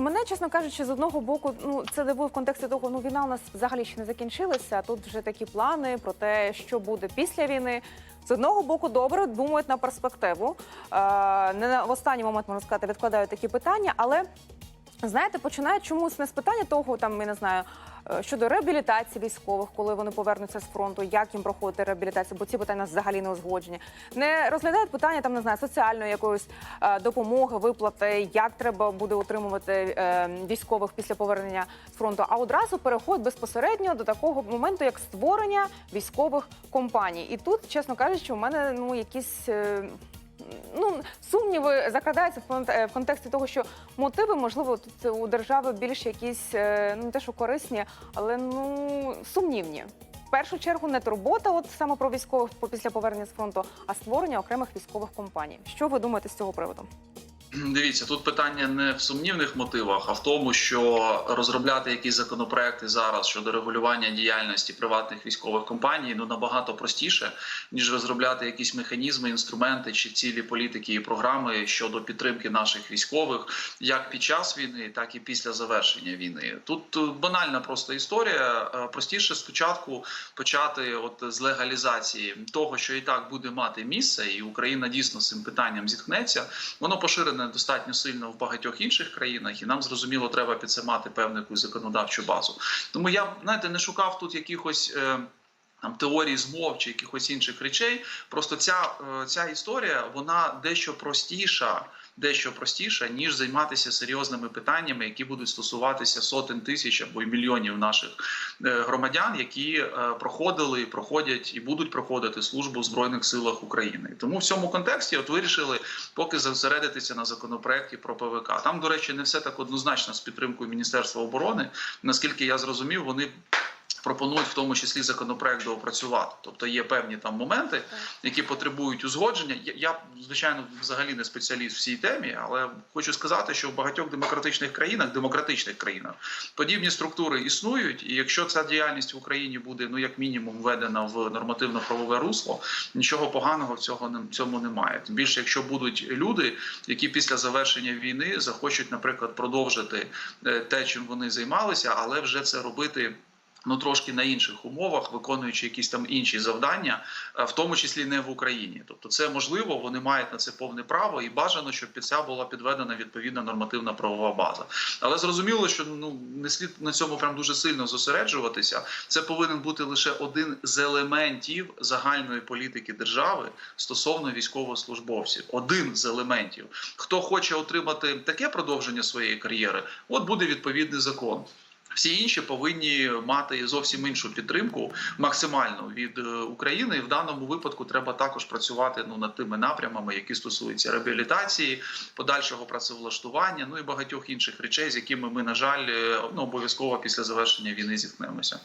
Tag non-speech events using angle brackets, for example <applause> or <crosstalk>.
мене, чесно кажучи, з одного боку, ну це дивує в контексті того, ну війна у нас взагалі ще не закінчилася. а Тут вже такі плани про те, що буде після війни. З одного боку, добре думають на перспективу. Е, не на в останній момент можна сказати, відкладають такі питання, але знаєте, починають чомусь не з питання того, там я не знаю. е, Щодо реабілітації військових, коли вони повернуться з фронту, як їм проходити реабілітацію, бо ці питання взагалі не узгоджені. Не розглядають питання там, не знаю, соціальної якоїсь е, допомоги, виплати, як треба буде утримувати е, військових після повернення з фронту. А одразу переход безпосередньо до такого моменту, як створення військових компаній. І тут, чесно кажучи, у мене ну якісь. Ну, сумніви закрадаються е, в контексті того, що мотиви, можливо, тут у держави більш якісь е, ну не те, що корисні, але ну сумнівні. В першу чергу не турбота, от саме про військових після повернення з фронту, а створення окремих військових компаній. Що ви думаєте з цього приводу? <clears throat> Дивіться, тут питання не в сумнівних мотивах, а в тому, що розробляти якісь законопроекти зараз щодо регулювання діяльності приватних військових компаній ну набагато простіше, ніж розробляти якісь механізми, інструменти чи цілі політики і програми щодо підтримки наших військових, як під час війни, так і після завершення війни. Тут е, банальна просто історія. Е, Простіше спочатку почати от з легалізації того, що і так буде мати місце, і Україна дійсно з цим питанням зіткнеться. Воно поширене достатньо сильно в багатьох інших країнах, і нам зрозуміло, треба під це мати певну якусь законодавчу базу. Тому я знаєте, не шукав тут якихось. Е, там теорії змов чи якихось інших речей. Просто ця, е, ця історія вона дещо простіша, дещо простіша, ніж займатися серйозними питаннями, які будуть стосуватися сотень тисяч або й мільйонів наших громадян, які е, проходили, проходять і будуть проходити службу в збройних силах України. Тому в цьому контексті от вирішили поки зосередитися на законопроекті про ПВК. Там, до речі, не все так однозначно з підтримкою Міністерства оборони. Наскільки я зрозумів, вони. Пропонують в тому числі законопроект доопрацювати, тобто є певні там моменти, які потребують узгодження. Я, звичайно взагалі не спеціаліст в цій темі, але хочу сказати, що в багатьох демократичних країнах, демократичних країнах, подібні структури існують. І якщо ця діяльність в Україні буде ну як мінімум введена в нормативно-правове русло, нічого поганого в цього не цьому немає. Тим більше, якщо будуть люди, які після завершення війни захочуть, наприклад, продовжити е, те, чим вони займалися, але вже це робити. Ну, трошки на інших умовах, виконуючи якісь там інші завдання, е, в тому числі не в Україні. Тобто, це можливо, вони мають на це повне право і бажано, щоб під це була підведена відповідна нормативна правова база. Але зрозуміло, що ну не слід на цьому прям дуже сильно зосереджуватися. Це повинен бути лише один з елементів загальної політики держави стосовно військовослужбовців. Один з елементів. Хто хоче отримати таке продовження своєї кар'єри, от буде відповідний закон. Всі інші повинні мати зовсім іншу підтримку максимальну від е, України. В даному випадку треба також працювати ну над тими напрямами, які стосуються реабілітації, подальшого працевлаштування, ну і багатьох інших речей, з якими ми на жаль е, ну обов'язково після завершення війни зіткнемося.